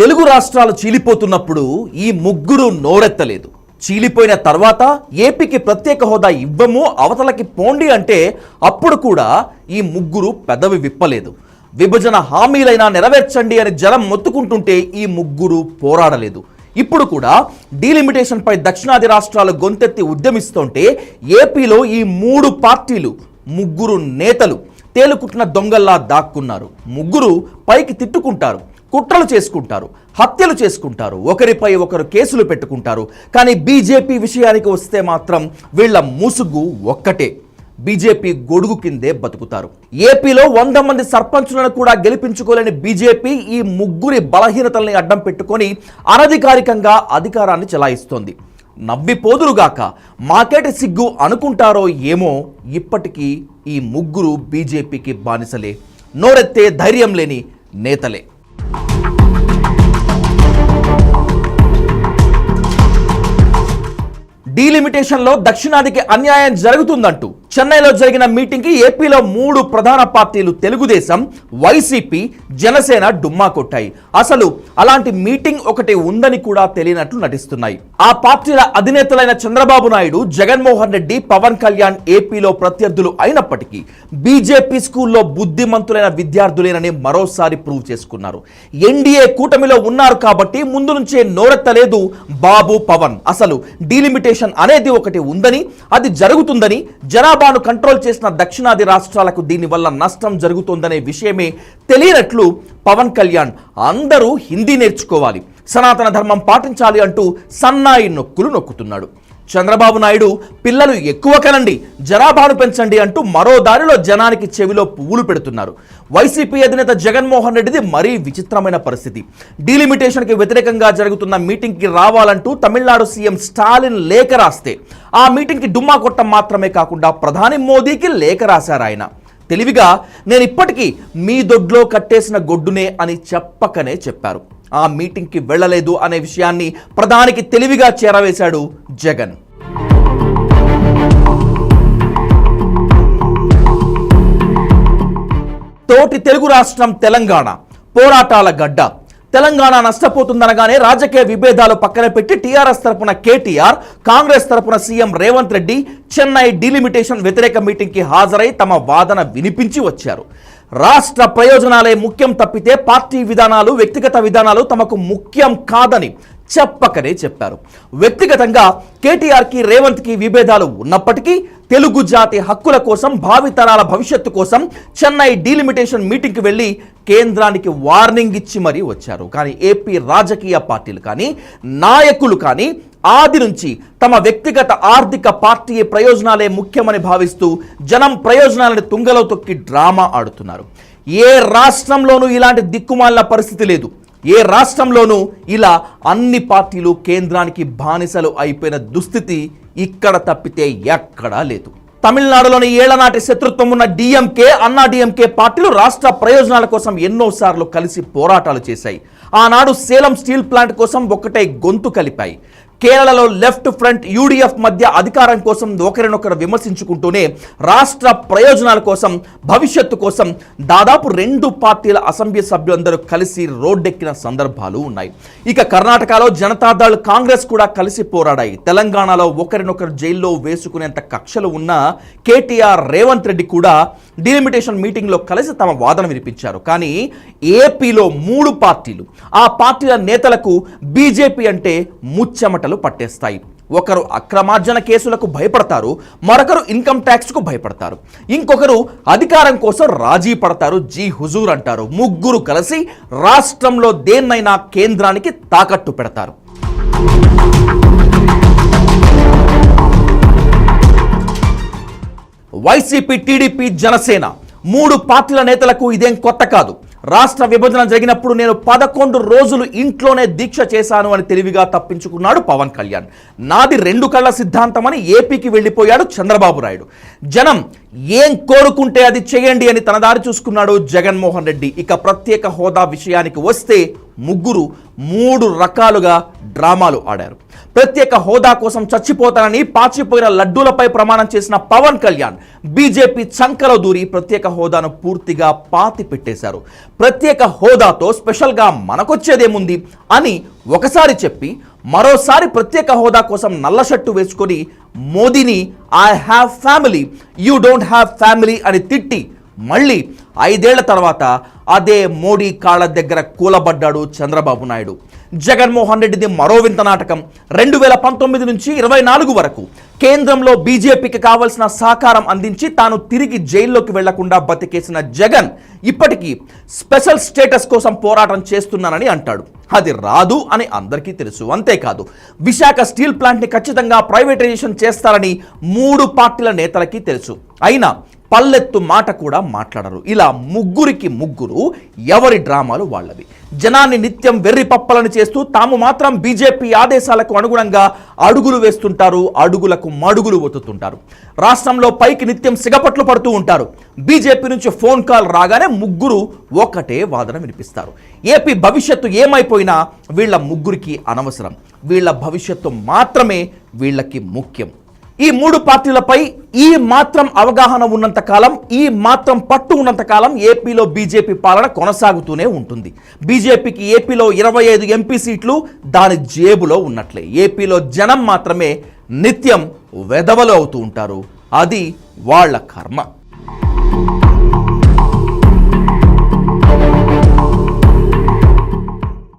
తెలుగు రాష్ట్రాలు చీలిపోతున్నప్పుడు ఈ ముగ్గురు నోరెత్తలేదు. చీలిపోయిన తర్వాత ఏపీకి ప్రత్యేక హోదా ఇవ్వము అవతలకి పోండి అంటే అప్పుడు కూడా ఈ ముగ్గురు పెదవి విప్పలేదు. విభజన హామీలైనా నెరవేర్చండి అని జనం మొత్తుకుంటుంటే ఈ ముగ్గురు పోరాడలేదు. ఇప్పుడు కూడా డీలిమిటేషన్ పై దక్షిణాది రాష్ట్రాలు గొంతెత్తి ఉద్యమిస్తుంటే ఏపీలో ఈ మూడు పార్టీలు ముగ్గురు నేతలు తేలుకుట్టిన దొంగల్లా దాక్కున్నారు. ముగ్గురు పైకి తిట్టుకుంటారు. కుట్రలు చేసుకుంటారు హత్యలు చేసుకుంటారు ఒకరిపై ఒకరు కేసులు పెట్టుకుంటారు. కానీ బీజేపీ విషయానికి వస్తే మాత్రం వీళ్ళ ముసుగు ఒక్కటే. బీజేపీ గొడుగు కిందే బతుకుతారు. ఏపీలో వంద మంది సర్పంచులను కూడా గెలిపించుకోలేని బీజేపీ ఈ ముగ్గురి బలహీనతల్ని అడ్డం పెట్టుకొని అనధికారికంగా అధికారాన్ని చెలాయిస్తోంది. నవ్విపోదురుగాక మాకేటి సిగ్గు అనుకుంటారో ఏమో ఇప్పటికీ ఈ ముగ్గురు బీజేపీకి బానిసలే. నోరెత్తే ధైర్యం లేని నేతలే. డీలిమిటేషన్లో దక్షిణాదికి అన్యాయం జరుగుతుందంటూ చెన్నైలో జరిగిన మీటింగ్కి ఏపీలో మూడు ప్రధాన పార్టీలు తెలుగుదేశం వైసీపీ జనసేన డుమ్మా కొట్టాయి. అసలు అలాంటి మీటింగ్ ఒకటి ఉందని కూడా తెలియనట్లు నటిస్తున్నాయి. ఆ పార్టీల అధినేతలైన చంద్రబాబు నాయుడు జగన్మోహన్ రెడ్డి పవన్ కళ్యాణ్ ఏపీలో ప్రత్యర్థులు అయినప్పటికీ బీజేపీ స్కూల్లో బుద్ధిమంతులైన విద్యార్థులేనని మరోసారి ప్రూవ్ చేసుకున్నారు. ఎన్డీఏ కూటమిలో ఉన్నారు కాబట్టి ముందు నుంచే నోరెత్తలేదు బాబు పవన్. అసలు డీలిమిటేషన్ అనేది ఒకటి ఉందని అది జరుగుతుందని జనాభాను కంట్రోల్ చేసిన దక్షిణాది రాష్ట్రాలకు దీనివల్ల నష్టం జరుగుతుందనే విషయమే తెలియనట్లు పవన్ కళ్యాణ్ అందరూ హిందీ నేర్చుకోవాలి. సనాతన ధర్మం పాటించాలి అంటూ సన్నాయి నొక్కులు నొక్కుతున్నాడు. చంద్రబాబు నాయుడు పిల్లలు ఎక్కువ కనండి జనాభాను పెంచండి అంటూ మరో దారిలో జనానికి చెవిలో పువ్వులు పెడుతున్నారు. వైసీపీ అధినేత జగన్మోహన్ రెడ్డిది మరీ విచిత్రమైన పరిస్థితి. డీలిమిటేషన్కి వ్యతిరేకంగా జరుగుతున్న మీటింగ్కి రావాలంటూ తమిళనాడు సీఎం స్టాలిన్ లేఖ రాస్తే ఆ మీటింగ్కి డుమ్మా కొట్టం మాత్రమే కాకుండా ప్రధాని మోదీకి లేఖ రాశారు ఆయన. తెలివిగా నేను ఇప్పటికీ మీ దొడ్లో కట్టేసిన గొడ్డునే అని చెప్పకనే చెప్పారు. ఆ మీటింగ్కి వెళ్ళలేదు అనే విషయాన్ని ప్రధానికి తెలివిగా చేరవేశాడు జగన్. తోటి తెలుగు రాష్ట్రం తెలంగాణ పోరాటాల గడ్డ. తెలంగాణ నష్టపోతుందనగానే రాజకీయ విభేదాలు పక్కన పెట్టి టీఆర్ఎస్ తరపున కేటీఆర్ కాంగ్రెస్ తరపున సీఎం రేవంత్ రెడ్డి చెన్నై డీలిమిటేషన్ వ్యతిరేక మీటింగ్కి హాజరై తమ వాదన వినిపించి వచ్చారు. రాష్ట్ర ప్రయోజనాలే ముఖ్యం తప్పితే పార్టీ విధానాలు వ్యక్తిగత విధానాలు తమకు ముఖ్యం కాదని చెప్పకనే చెప్పారు. వ్యక్తిగతంగా కేటీఆర్కి రేవంత్కి విభేదాలు ఉన్నప్పటికీ తెలుగు జాతి హక్కుల కోసం భావితరాల భవిష్యత్తు కోసం చెన్నై డీలిమిటేషన్ మీటింగ్కి వెళ్ళి కేంద్రానికి వార్నింగ్ ఇచ్చి మరీ వచ్చారు. కానీ ఏపీ రాజకీయ పార్టీలు కానీ నాయకులు కానీ ఆది నుంచి తమ వ్యక్తిగత ఆర్థిక పార్టీ ప్రయోజనాలే ముఖ్యమని భావిస్తూ జనం ప్రయోజనాలను తుంగలో తొక్కి డ్రామా ఆడుతున్నారు. ఏ రాష్ట్రంలోనూ ఇలాంటి దిక్కుమాలిన పరిస్థితి లేదు. ఏ రాష్ట్రంలోనూ ఇలా అన్ని పార్టీలు కేంద్రానికి బానిసలు అయిపోయిన దుస్థితి ఇక్కడ తప్పితే ఎక్కడా లేదు. తమిళనాడులోని ఏళ్ళనాటి శత్రుత్వం ఉన్న డిఎంకే అన్నా డిఎంకే పార్టీలు రాష్ట్ర ప్రయోజనాల కోసం ఎన్నోసార్లు కలిసి పోరాటాలు చేశాయి. ఆనాడు సేలం స్టీల్ ప్లాంట్ కోసం ఒక్కటే గొంతు కలిపాయి. కేరళలో లెఫ్ట్ ఫ్రంట్ యూడిఎఫ్ మధ్య అధికారం కోసం ఒకరినొకరు విమర్శించుకుంటూనే రాష్ట్ర ప్రయోజనాల కోసం భవిష్యత్తు కోసం దాదాపు రెండు పార్టీల అసెంబ్లీ సభ్యులందరూ కలిసి రోడ్డెక్కిన సందర్భాలు ఉన్నాయి. ఇక కర్ణాటకలో జనతాదళ్ కాంగ్రెస్ కూడా కలిసి పోరాడాయి. తెలంగాణలో ఒకరినొకరు జైల్లో వేసుకునేంత కక్షలు ఉన్న కేటీఆర్ రేవంత్ రెడ్డి కూడా డీలిమిటేషన్ మీటింగ్లో కలిసి తమ వాదన వినిపించారు. కానీ ఏపీలో మూడు పార్టీలు ఆ పార్టీల నేతలకు బీజేపీ అంటే ముచ్చెమటలు పట్టేస్తాయి. ఒకరు అక్రమార్జన కేసులకు భయపడతారు మరొకరు ఇన్కమ్ ట్యాక్స్కు భయపడతారు. ఇంకొకరు అధికారం కోసం రాజీ పడతారు జీ హుజూర్ అంటారు. ముగ్గురు కలిసి రాష్ట్రంలో దేన్నైనా కేంద్రానికి తాకట్టు పెడతారు. వైసీపీ టీడీపీ జనసేన మూడు పార్టీల నేతలకు ఇదేం కొత్త కాదు. రాష్ట్ర విభజన జరిగినప్పుడు నేను పదకొండు రోజులు ఇంట్లోనే దీక్ష చేశాను అని తెలివిగా తప్పించుకున్నాడు పవన్ కళ్యాణ్. నాది రెండు కళ్ళ సిద్ధాంతం అని ఏపీకి వెళ్ళిపోయాడు చంద్రబాబు నాయుడు. జనం ఏం కోరుకుంటే అది చేయండి అని తన దారి చూసుకున్నాడు జగన్మోహన్ రెడ్డి. ఇక ప్రత్యేక హోదా విషయానికి వస్తే ముగ్గురు మూడు రకాలుగా డ్రామాలు ఆడారు. ప్రత్యేక హోదా కోసం చచ్చిపోతానని పాచిపోయిన లడ్డూలపై ప్రమాణం చేసిన పవన్ కళ్యాణ్ బీజేపీ చంకలో దూరి ప్రత్యేక హోదాను పూర్తిగా పాతి పెట్టేశారు. ప్రత్యేక హోదాతో స్పెషల్గా మనకొచ్చేదేముంది అని ఒకసారి చెప్పి మరోసారి ప్రత్యేక హోదా కోసం నల్ల షట్టు వేసుకొని మోదీని I have family you don't have family అని తిట్టి మళ్ళీ ఐదేళ్ళ తర్వాత అదే మోడీ కాళ్ళ దగ్గర కూలబడ్డాడు చంద్రబాబు నాయుడు. జగన్మోహన్ రెడ్డిది మరో వింత నాటకం. రెండు వేల పంతొమ్మిది నుంచి ఇరవై నాలుగు వరకు కేంద్రంలో బీజేపీకి కావలసిన సహకారం అందించి తాను తిరిగి జైల్లోకి వెళ్ళకుండా బతికేసిన జగన్ ఇప్పటికీ స్పెషల్ స్టేటస్ కోసం పోరాటం చేస్తున్నానని అంటాడు. అది రాదు అని అందరికీ తెలుసు. అంతేకాదు విశాఖ స్టీల్ ప్లాంట్ని ఖచ్చితంగా ప్రైవేటైజేషన్ చేస్తారని మూడు పార్టీల నేతలకి తెలుసు. అయినా పల్లెత్తు మాట కూడా మాట్లాడరు. ఇలా ముగ్గురికి ముగ్గురు ఎవరి డ్రామాలు వాళ్ళవి. జనాన్ని నిత్యం వెర్రి పప్పలను చేస్తూ తాము మాత్రం బీజేపీ ఆదేశాలకు అనుగుణంగా అడుగులు వేస్తుంటారు అడుగులకు మడుగులు ఒత్తుతుంటారు. రాష్ట్రంలో పైకి నిత్యం సిగపట్లు పడుతూ ఉంటారు. బీజేపీ నుంచి ఫోన్ కాల్ రాగానే ముగ్గురు ఒకటే వాదన వినిపిస్తారు. ఏపీ భవిష్యత్తు ఏమైపోయినా వీళ్ళ ముగ్గురికి అనవసరం. వీళ్ళ భవిష్యత్తు మాత్రమే వీళ్ళకి ముఖ్యం. ఈ మూడు పార్టీలపై ఈ మాత్రం అవగాహన ఉన్నంత కాలం ఈ మాత్రం పట్టు ఉన్నంత కాలం ఏపీలో బీజేపీ పాలన కొనసాగుతూనే ఉంటుంది. బీజేపీకి ఏపీలో ఇరవై ఐదు ఎంపీ సీట్లు దాని జేబులో ఉన్నట్లే. ఏపీలో జనం మాత్రమే నిత్యం వెదవలు అవుతూ ఉంటారు. అది వాళ్ళ కర్మ.